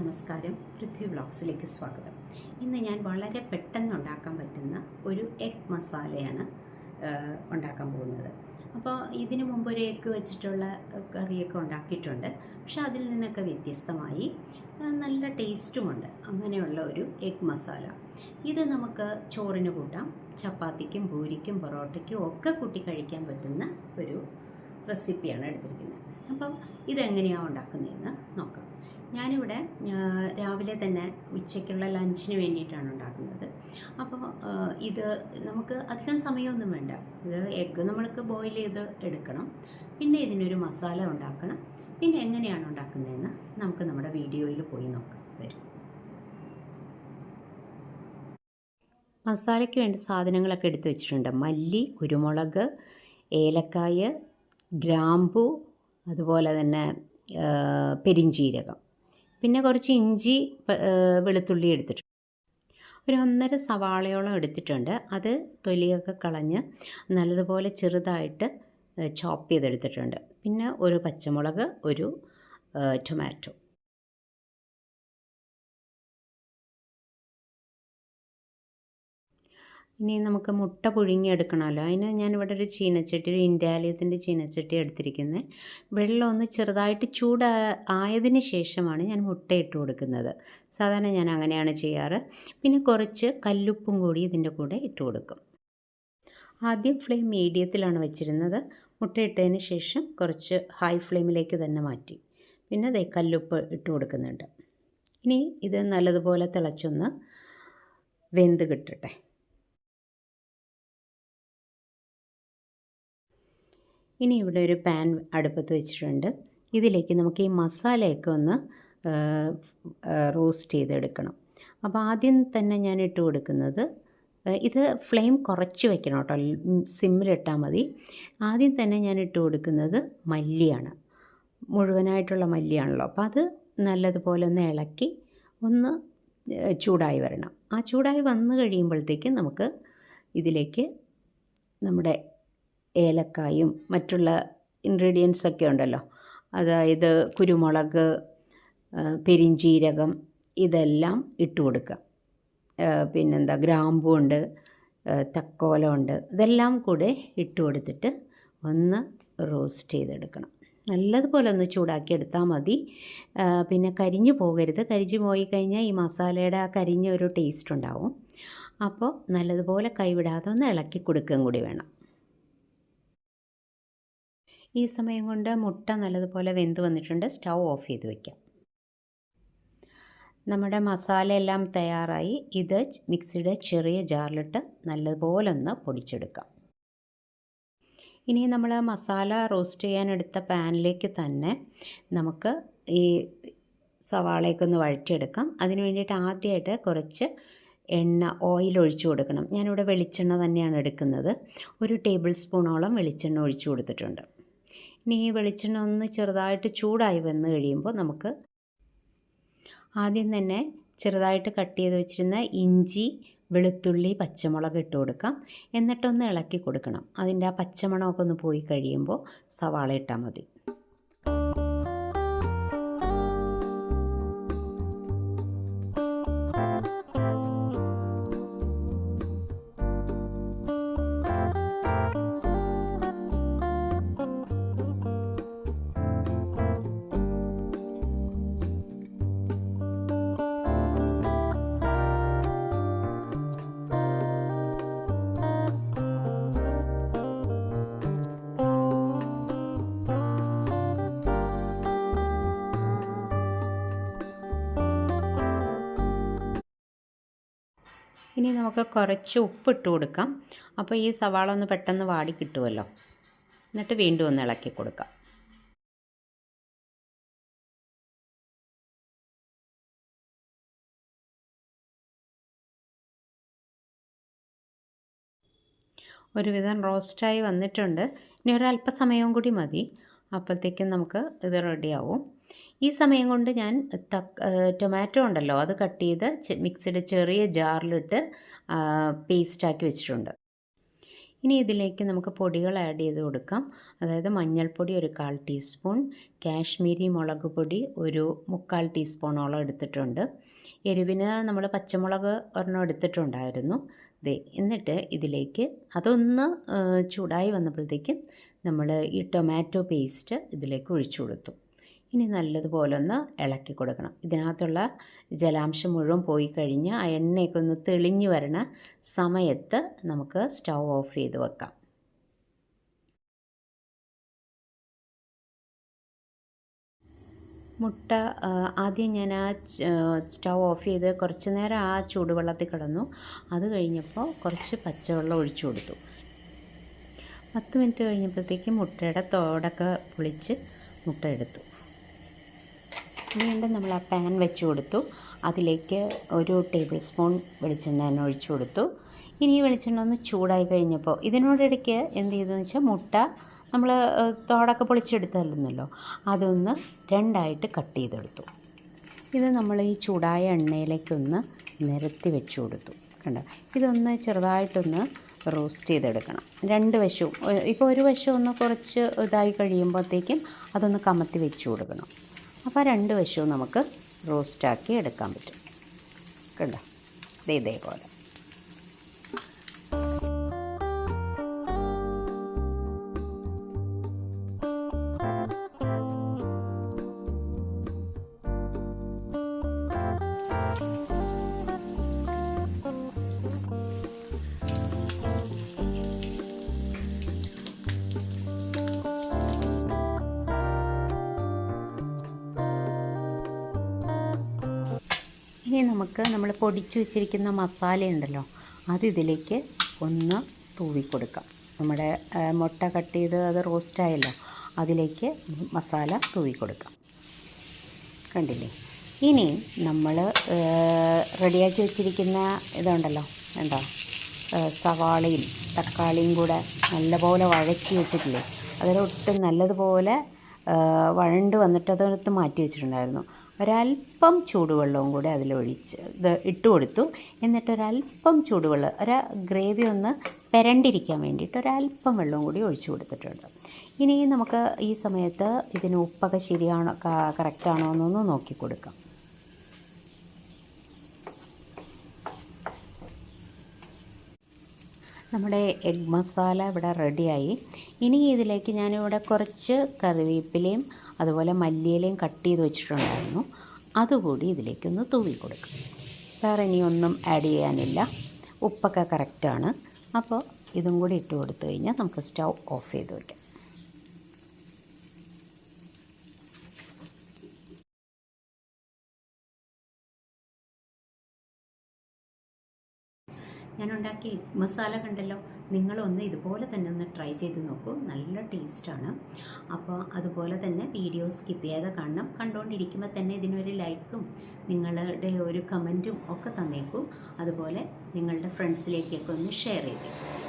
നമസ്കാരം. പൃഥ്വി വ്ളോഗ്സിലേക്ക് സ്വാഗതം. ഇന്ന് ഞാൻ വളരെ പെട്ടെന്ന് ഉണ്ടാക്കാൻ പറ്റുന്ന ഒരു എഗ് മസാലയാണ് ഉണ്ടാക്കാൻ പോകുന്നത്. അപ്പോൾ ഇതിനു മുമ്പ് ഒരു എഗ്ഗ് വെച്ചിട്ടുള്ള കറിയൊക്കെ ഉണ്ടാക്കിയിട്ടുണ്ട്. പക്ഷെ അതിൽ നിന്നൊക്കെ വ്യത്യസ്തമായി നല്ല ടേസ്റ്റുമുണ്ട് അങ്ങനെയുള്ള ഒരു എഗ് മസാല. ഇത് നമുക്ക് ചോറിന് കൂട്ടാം. ചപ്പാത്തിക്കും പൂരിക്കും പൊറോട്ടയ്ക്കും ഒക്കെ കൂട്ടി കഴിക്കാൻ പറ്റുന്ന ഒരു റെസിപ്പിയാണ് എടുത്തിരിക്കുന്നത്. അപ്പം ഇതെങ്ങനെയാണ് ഉണ്ടാക്കുന്നതെന്ന് നോക്കാം. ഞാനിവിടെ രാവിലെ തന്നെ ഉച്ചയ്ക്കുള്ള ലഞ്ചിന് വേണ്ടിയിട്ടാണ് ഉണ്ടാക്കുന്നത്. അപ്പോൾ ഇത് നമുക്ക് അധികം സമയമൊന്നും വേണ്ട. ഇത് എഗ്ഗ് നമ്മൾക്ക് ബോയിൽ ചെയ്ത് എടുക്കണം. പിന്നെ ഇതിനൊരു മസാല ഉണ്ടാക്കണം. പിന്നെ എങ്ങനെയാണ് ഉണ്ടാക്കുന്നതെന്ന് നമുക്ക് നമ്മുടെ വീഡിയോയിൽ പോയി നോക്കാം. വരും. മസാലയ്ക്ക് വേണ്ട സാധനങ്ങളൊക്കെ എടുത്തു വെച്ചിട്ടുണ്ട്. മല്ലി കുരുമുളക് ഏലക്കായ ഗ്രാമ്പു അതുപോലെ തന്നെ പെരിഞ്ചീരകം. പിന്നെ കുറച്ച് ഇഞ്ചി വെളുത്തുള്ളി എടുത്തിട്ടുണ്ട്. ഒരു ഒന്നര സവാളയോളം എടുത്തിട്ടുണ്ട്. അത് തൊലിയൊക്കെ കളഞ്ഞ് നല്ലതുപോലെ ചെറുതായിട്ട് ചോപ്പ് ചെയ്തെടുത്തിട്ടുണ്ട്. പിന്നെ ഒരു പച്ചമുളക് ഒരു ടൊമാറ്റോ. ഇനി നമുക്ക് മുട്ട പുഴുങ്ങിയെടുക്കണമല്ലോ. അതിന് ഞാനിവിടെ ഒരു ചീനച്ചട്ടി ഒരു ഇൻഡാലിയത്തിന്റെ ചീനച്ചട്ടി എടുത്തിരിക്കുന്നത് വെള്ളം ഒന്ന് ചെറുതായിട്ട് ചൂടാ ആയതിന് ശേഷമാണ് ഞാൻ മുട്ടയിട്ട് കൊടുക്കുന്നത്. സാധാരണ ഞാൻ അങ്ങനെയാണ് ചെയ്യാറ്. പിന്നെ കുറച്ച് കല്ലുപ്പും കൂടി ഇതിന്റെ കൂടെ ഇട്ട് കൊടുക്കും. ആദ്യം ഫ്ലെയിം മീഡിയത്തിലാണ് വെച്ചിരുന്നത്. മുട്ടയിട്ടതിന് ശേഷം കുറച്ച് ഹൈ ഫ്ലെയിമിലേക്ക് തന്നെ മാറ്റി. പിന്നെ അതേ കല്ലുപ്പ് ഇട്ട് കൊടുക്കുന്നുണ്ട്. ഇനി ഇത് നല്ലതുപോലെ തിളച്ചൊന്ന് വെന്ത് കിട്ടട്ടെ. ഇനി ഇവിടെ ഒരു പാൻ അടുപ്പത്ത് വെച്ചിട്ടുണ്ട്. ഇതിലേക്ക് നമുക്ക് ഈ മസാലയൊക്കെ ഒന്ന് റോസ്റ്റ് ചെയ്തെടുക്കണം. അപ്പോൾ ആദ്യം തന്നെ ഞാൻ ഇട്ട് കൊടുക്കുന്നത് ഇത് ഫ്ലെയിം കുറച്ച് വെക്കണം കേട്ടോ. സിമ്മിലിട്ടാൽ മതി. ആദ്യം തന്നെ ഞാൻ ഇട്ട് കൊടുക്കുന്നത് മല്ലിയാണ്. മുഴുവനായിട്ടുള്ള മല്ലിയാണല്ലോ. അപ്പോൾ അത് നല്ലതുപോലെ ഒന്ന് ഇളക്കി ഒന്ന് ചൂടായി വരണം. ആ ചൂടായി വന്നു കഴിയുമ്പോഴത്തേക്കും നമുക്ക് ഇതിലേക്ക് നമ്മുടെ ഏലക്കായും മറ്റുള്ള ഇൻഗ്രീഡിയൻസ് ഒക്കെ ഉണ്ടല്ലോ. അതായത് കുരുമുളക് പെരിഞ്ചീരകം ഇതെല്ലാം ഇട്ട് കൊടുക്കുക. പിന്നെന്താ ഗ്രാമ്പുണ്ട് തക്കോലമുണ്ട് ഇതെല്ലാം കൂടെ ഇട്ട് കൊടുത്തിട്ട് ഒന്ന് റോസ്റ്റ് ചെയ്തെടുക്കണം. നല്ലതുപോലെ ഒന്ന് ചൂടാക്കി എടുത്താൽ മതി. പിന്നെ കരിഞ്ഞു പോകരുത്. കരിഞ്ഞു പോയി കഴിഞ്ഞാൽ ഈ മസാലയുടെ ആ കരിഞ്ഞ ഒരു ടേസ്റ്റ് ഉണ്ടാവും. അപ്പോൾ നല്ലതുപോലെ കൈവിടാതെ ഒന്ന് ഇളക്കി കൊടുക്കുകയും കൂടി വേണം. ഈ സമയം കൊണ്ട് മുട്ട നല്ലതുപോലെ വെന്ത് വന്നിട്ടുണ്ട്. സ്റ്റൗ ഓഫ് ചെയ്ത് വയ്ക്കാം നമ്മുടെ മസാല എല്ലാം തയ്യാറായി. ഇത് മിക്സിയുടെ ചെറിയ ജാറിലിട്ട് നല്ലതുപോലെ ഒന്ന് പൊടിച്ചെടുക്കാം. ഇനി നമ്മൾ മസാല റോസ്റ്റ് ചെയ്യാനെടുത്ത പാനിലേക്ക് തന്നെ നമുക്ക് ഈ സവാളയൊക്കെ ഒന്ന് വഴറ്റിയെടുക്കാം. അതിന് വേണ്ടിയിട്ട് ആദ്യമായിട്ട് കുറച്ച് എണ്ണ ഓയിൽ ഒഴിച്ചു കൊടുക്കണം. ഞാനിവിടെ വെളിച്ചെണ്ണ തന്നെയാണ് എടുക്കുന്നത്. ഒരു ടേബിൾ സ്പൂണോളം വെളിച്ചെണ്ണ ഒഴിച്ചു കൊടുത്തിട്ടുണ്ട്. ഇനി ഈ വെളിച്ചെണ്ണ ഒന്ന് ചെറുതായിട്ട് ചൂടായി വന്ന് കഴിയുമ്പോൾ നമുക്ക് ആദ്യം തന്നെ ചെറുതായിട്ട് കട്ട് ചെയ്ത് വെച്ചിരുന്ന ഇഞ്ചി വെളുത്തുള്ളി പച്ചമുളക് ഇട്ട് കൊടുക്കാം. എന്നിട്ടൊന്ന് ഇളക്കി കൊടുക്കണം. അതിന്റെ ആ പച്ചമണമൊക്കെ ഒന്ന് പോയി കഴിയുമ്പോൾ സവാള ഇട്ടാൽ മതി. ഇനി നമുക്ക് കുറച്ച് ഉപ്പിട്ട് കൊടുക്കാം. അപ്പോൾ ഈ സവാള ഒന്ന് പെട്ടെന്ന് വാടി കിട്ടുമല്ലോ എന്നിട്ട് വീണ്ടും ഒന്ന് ഇളക്കി കൊടുക്കാം. ഒരുവിധം റോസ്റ്റായി വന്നിട്ടുണ്ട്. ഇനി ഒരല്പസമയവും കൂടി മതി. അപ്പോഴത്തേക്കും നമുക്ക് ഇത് റെഡിയാവും. ഈ സമയം കൊണ്ട് ഞാൻ ടൊമാറ്റോ ഉണ്ടല്ലോ അത് കട്ട് ചെയ്ത് മിക്സിയുടെ ചെറിയ ജാറിലിട്ട് പേസ്റ്റാക്കി വെച്ചിട്ടുണ്ട്. ഇനി ഇതിലേക്ക് നമുക്ക് പൊടികൾ ആഡ് ചെയ്ത് കൊടുക്കാം. അതായത് മഞ്ഞൾപ്പൊടി ഒരു കാൽ ടീസ്പൂൺ കാശ്മീരി മുളക് പൊടി ഒരു മുക്കാൽ ടീസ്പൂണോളം എടുത്തിട്ടുണ്ട്. എരിവിന് നമ്മൾ പച്ചമുളക് ഒരെണ്ണം എടുത്തിട്ടുണ്ടായിരുന്നു. ദേ എന്നിട്ട് ഇതിലേക്ക് അതൊന്ന് ചൂടായി വന്നപ്പോഴത്തേക്കും നമ്മൾ ഈ ടൊമാറ്റോ പേസ്റ്റ് ഇതിലേക്ക് ഒഴിച്ചു കൊടുത്തു. ഇനി നല്ലതുപോലെ ഒന്ന് ഇളക്കി കൊടുക്കണം. ഇതിനകത്തുള്ള ജലാംശം മുഴുവൻ പോയി കഴിഞ്ഞ് ആ എണ്ണയൊക്കെ ഒന്ന് തെളിഞ്ഞു വരണ സമയത്ത് നമുക്ക് സ്റ്റൗ ഓഫ് ചെയ്ത് വെക്കാം. മുട്ട ആദ്യം ഞാൻ ആ സ്റ്റൗ ഓഫ് ചെയ്ത് കുറച്ച് നേരം ആ ചൂടുവെള്ളത്തിൽ കിടന്നു. അത് കഴിഞ്ഞപ്പോൾ കുറച്ച് പച്ചവെള്ളം ഒഴിച്ചു കൊടുത്തു. പത്ത് മിനിറ്റ് കഴിഞ്ഞപ്പോഴത്തേക്കും മുട്ടയുടെ തോടൊക്കെ പൊളിച്ച് മുട്ട എടുത്തു. വീണ്ടും നമ്മൾ ആ പാൻ വെച്ച് കൊടുത്തു. അതിലേക്ക് ഒരു ടേബിൾ സ്പൂൺ വെളിച്ചെണ്ണ തന്നെ ഒഴിച്ചു കൊടുത്തു. ഇനി ഈ വെളിച്ചെണ്ണ ഒന്ന് ചൂടായി കഴിഞ്ഞപ്പോൾ ഇതിനോടിടയ്ക്ക് എന്ത് ചെയ്തെന്ന് വെച്ചാൽ മുട്ട നമ്മൾ തോടൊക്കെ പൊളിച്ചെടുത്തല്ലോ അതൊന്ന് രണ്ടായിട്ട് കട്ട് ചെയ്തെടുത്തു. ഇത് നമ്മൾ ഈ ചൂടായ എണ്ണയിലേക്കൊന്ന് നിരത്തി വെച്ച് കൊടുത്തു. കണ്ടോ? ഇതൊന്ന് ചെറുതായിട്ടൊന്ന് റോസ്റ്റ് ചെയ്തെടുക്കണം. രണ്ട് വശവും ഇപ്പോൾ ഒരു വശം ഒന്ന് കുറച്ച് ഇതായി കഴിയുമ്പോഴത്തേക്കും അതൊന്ന് കമത്തി വെച്ച് കൊടുക്കണം. അപ്പോൾ രണ്ട് വശവും നമുക്ക് റോസ്റ്റാക്കി എടുക്കാൻ പറ്റും. കണ്ടോ? ഇതേപോലെ. ഇനി നമുക്ക് നമ്മൾ പൊടിച്ചു വെച്ചിരിക്കുന്ന മസാല ഉണ്ടല്ലോ അത് ഇതിലേക്ക് ഒന്ന് തൂവി കൊടുക്കാം. നമ്മുടെ മുട്ട കട്ട് ചെയ്ത് അത് റോസ്റ്റായല്ലോ അതിലേക്ക് മസാല തൂവി കൊടുക്കാം. കണ്ടില്ലേ? ഇനി നമ്മൾ റെഡിയാക്കി വെച്ചിരിക്കുന്ന ഇതുണ്ടല്ലോ എന്താ സവാളയും തക്കാളിയും കൂടെ നല്ലപോലെ വഴക്കി വെച്ചിട്ടില്ലേ അതിലൊട്ടും നല്ലതുപോലെ വഴണ്ട് വന്നിട്ട് അതെടുത്ത് മാറ്റി വെച്ചിട്ടുണ്ടായിരുന്നു. ഒരല്പം ചൂടുവെള്ളവും കൂടെ അതിലൊഴിച്ച് ഇത് ഇട്ട് കൊടുത്തു. എന്നിട്ട് ഒരല്പം ചൂടുവെള്ളം ഒരു ഗ്രേവി ഒന്ന് പെരണ്ടിരിക്കാൻ വേണ്ടിയിട്ട് ഒരല്പം വെള്ളവും കൂടി ഒഴിച്ചു കൊടുത്തിട്ടുണ്ട്. ഇനി നമുക്ക് ഈ സമയത്ത് ഇതിന് ഉപ്പൊക്കെ ശരിയാണോ കറക്റ്റാണോ എന്നൊന്ന് നോക്കി കൊടുക്കാം നമ്മുടെ എഗ് മസാല ഇവിടെ റെഡിയായി. ഇനി ഇതിലേക്ക് ഞാനിവിടെ കുറച്ച് കറിവേപ്പിലയും അതുപോലെ മല്ലിയിലയും കട്ട് ചെയ്ത് വെച്ചിട്ടുണ്ടായിരുന്നു. അതുകൂടി ഇതിലേക്കൊന്ന് തൂവി കൊടുക്കും. വേറെ ഇനിയൊന്നും ആഡ് ചെയ്യാനില്ല. ഉപ്പൊക്കെ കറക്റ്റാണ് അപ്പോൾ ഇതും കൂടി ഇട്ട് കൊടുത്തു കഴിഞ്ഞാൽ നമുക്ക് സ്റ്റൗ ഓഫ് ചെയ്ത് വയ്ക്കാം ഞാൻ ഉണ്ടാക്കിയ മസാല കണ്ടല്ലോ. നിങ്ങളൊന്ന് ഇതുപോലെ തന്നെ ഒന്ന് ട്രൈ ചെയ്ത് നോക്കൂ. നല്ല ടേസ്റ്റാണ് അപ്പോൾ അതുപോലെ തന്നെ വീഡിയോ സ്കിപ്പ് ചെയ്യാതെ കാണണം. കണ്ടുകൊണ്ടിരിക്കുമ്പോൾ തന്നെ ഇതിനൊരു ലൈക്കും നിങ്ങളുടെ ഒരു കമന്റും ഒക്കെ തന്നേക്കൂ. അതുപോലെ നിങ്ങളുടെ ഫ്രണ്ട്സിലേക്കൊക്കെ ഒന്ന് ഷെയർ ചെയ്തേക്കും.